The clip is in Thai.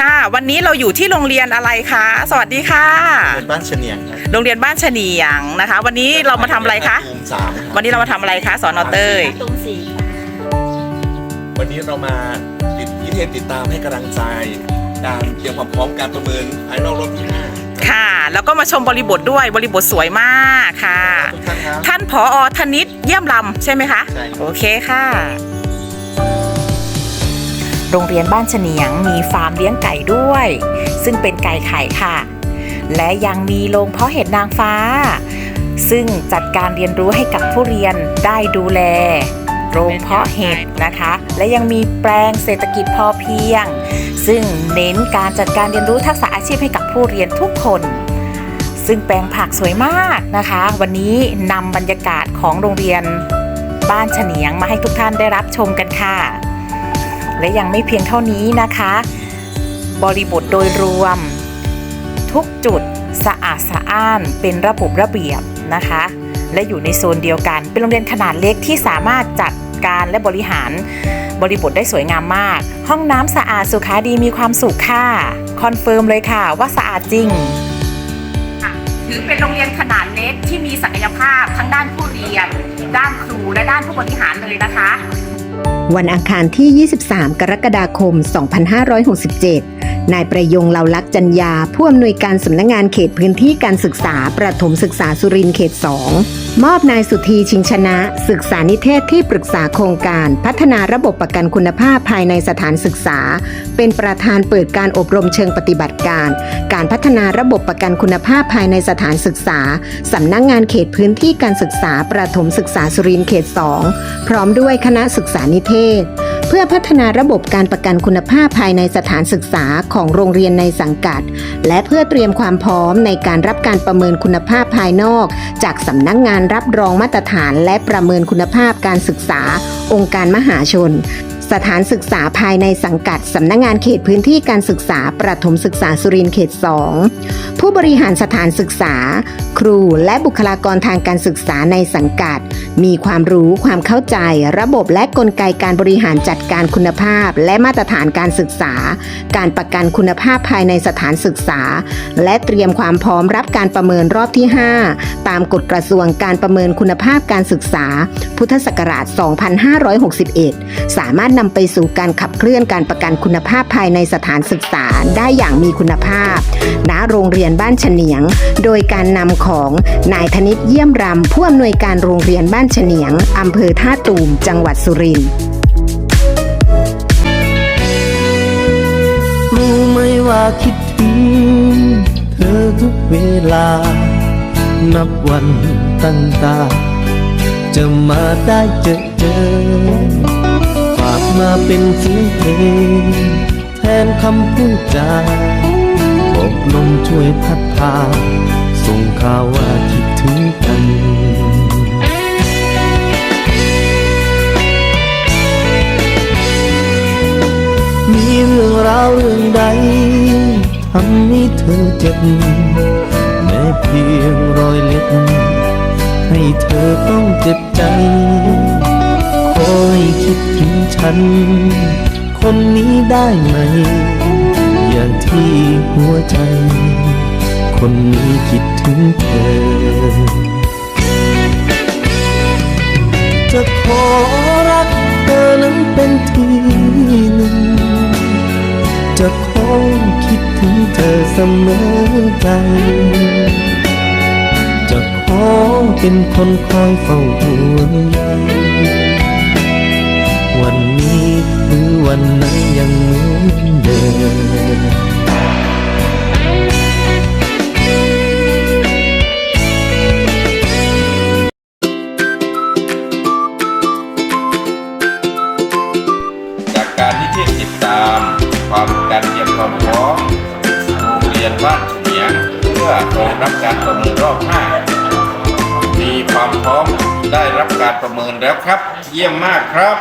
ค่ะ วันนี้เราอยู่ที่โรงเรียนอะไรคะ สวัสดีค่ะเป็นบ้านเฉนียงครับโรงเรียนบ้านเฉนียงนะคะ วันนี้เรามาทำอะไรคะ ภูมิสามครับวันนี้เรามาทำอะไรคะสอนอเต้ยตรงสีวันนี้เรามาติดพิเทศติดตามให้กำลังใจ การเตรียมความพร้อมการประเมินภายนอกรอบที่ห้าค่ะ แล้วก็มาชมบริบทด้วยบริบทสวยมากค่ะ ทุกท่านครับ ท่านผอธนิตเยี่ยมลำใช่ไหมคะ ใช่ครับ โอเคค่ะ โรงเรียนบ้านเฉนียงมีฟาร์มเลี้ยงไก่ด้วย ซึ่งเป็นไก่ไข่ค่ะ และยังมีโรงเพาะเห็ดนางฟ้า ซึ่งจัดการเรียนรู้ให้กับผู้เรียนได้ดูแล โรงเพาะเห็ดนะคะ และยังมีแปลงเศรษฐกิจพอเพียง ซึ่งเน้นการจัดการเรียนรู้ทักษะอาชีพให้กับผู้เรียนทุกคน ซึ่งแปลงผักสวยมากนะคะ วันนี้นำบรรยากาศของโรงเรียนบ้านเฉนียงมาให้ทุกท่านได้รับชมกันค่ะ และยังไม่เพียงเท่านี้นะคะ บริบทโดยรวม ทุกจุดสะอาดสะอ้านเป็นระบบระเบียบนะคะ และอยู่ในโซนเดียวกัน เป็นโรงเรียนขนาดเล็กที่สามารถจัดการและบริหารบริบทได้สวยงามมาก ห้องน้ำสะอาดสุขาดีมีความสุขค่ะ คอนเฟิร์มเลยค่ะว่าสะอาดจริง ถือเป็นโรงเรียนขนาดเล็กที่มีศักยภาพทั้งด้านผู้เรียน ด้านครูและด้านผู้บริหารเลยนะคะ วันอังคารที่ 23 กรกฎาคม 2567 นายประยงเหลาลักษณ์จัญญาผู้อำนวยการสำนักงงานเขตพื้นที่การศึกษา ประถมศึกษาสุรินทร์เขต 2มอบนายสุธีชิงชนะ ศึกษานิเทศที่ปรึกษาโครงการ พัฒนาระบบประกันคุณภาพภายในสถานศึกษา เป็นประธานเปิดการอบรมเชิงปฏิบัติการ การพัฒนาระบบประกันคุณภาพภายในสถานศึกษา สำนักงงานเขตพื้นที่การศึกษาประถมศึกษาสุรินทร์เขต 2 พร้อมด้วยคณะศึกษานิเทศ เพื่อพัฒนาระบบการประกันคุณภาพภายในสถานศึกษาของโรงเรียนในสังกัด และเพื่อเตรียมความพร้อมในการรับการประเมินคุณภาพภายนอก จากสำนักงงานรับรองมาตรฐานและประเมินคุณภาพการศึกษา องค์การมหาชนสถานศึกษาภายในสังกัด สำนักงงานเขตพื้นที่การศึกษาประถมศึกษาสุรินทร์เขต 2 ผู้บริหารสถานศึกษา ครูและบุคลากรทางการศึกษาในสังกัด มีความรู้ความเข้าใจ ระบบและกลไกการบริหารจัดการคุณภาพ และมาตรฐานการศึกษา การประกันคุณภาพภายในสถานศึกษา และเตรียมความพร้อมรับการประเมินรอบที่ 5 ตามกฎกระทรวงการประเมินคุณภาพการศึกษา พุทธศักราช 2561 สามารถนำไปสู่การขับเคลื่อนการประกันคุณภาพภายในสถานศึกษาได้อย่างมีคุณภาพ ณ โรงเรียนบ้านเฉนียง โดยการนำของของนายธนิตเยี่ยมรำผู้อำนวยการโรงเรียนบ้านเฉนียงอำเภอท่าตูม จังหวัดสุรินทร์รู้ไหมว่าคิดถึงเธอทุกเวลา นับวันตั้งตา จะมาได้เจอเจอฝากมาเป็นเสียงเพลงแทนคำพูดจาอกลมช่วยพัดพา ส่งข่าวว่าคิดถึงกันมีเรื่องราวเรื่องใดทำให้เธอเจ็บแม้เพียงรอยเล็บให้เธอต้องเจ็บใจคอยคิดถึงฉัน คนนี้ได้ไหม อย่างที่หัวใจ คนนี้คิดถึงเธอ จะขอรักเธอนั้นเป็นทีหนึ่ง จะขอคิดถึงเธอเสมอใจ จะขอเป็นคนคอยเฝ้าห่วงใยวันนี้หรือวันไหนยังเหมือนเดิม ความการเตรียมความพร้อมโรงเรียนบ้านเฉียงเพื่อรองรับการประเมินรอบ5มีความพร้อมได้รับการประเมินแล้วครับ เยี่ยมมากครับ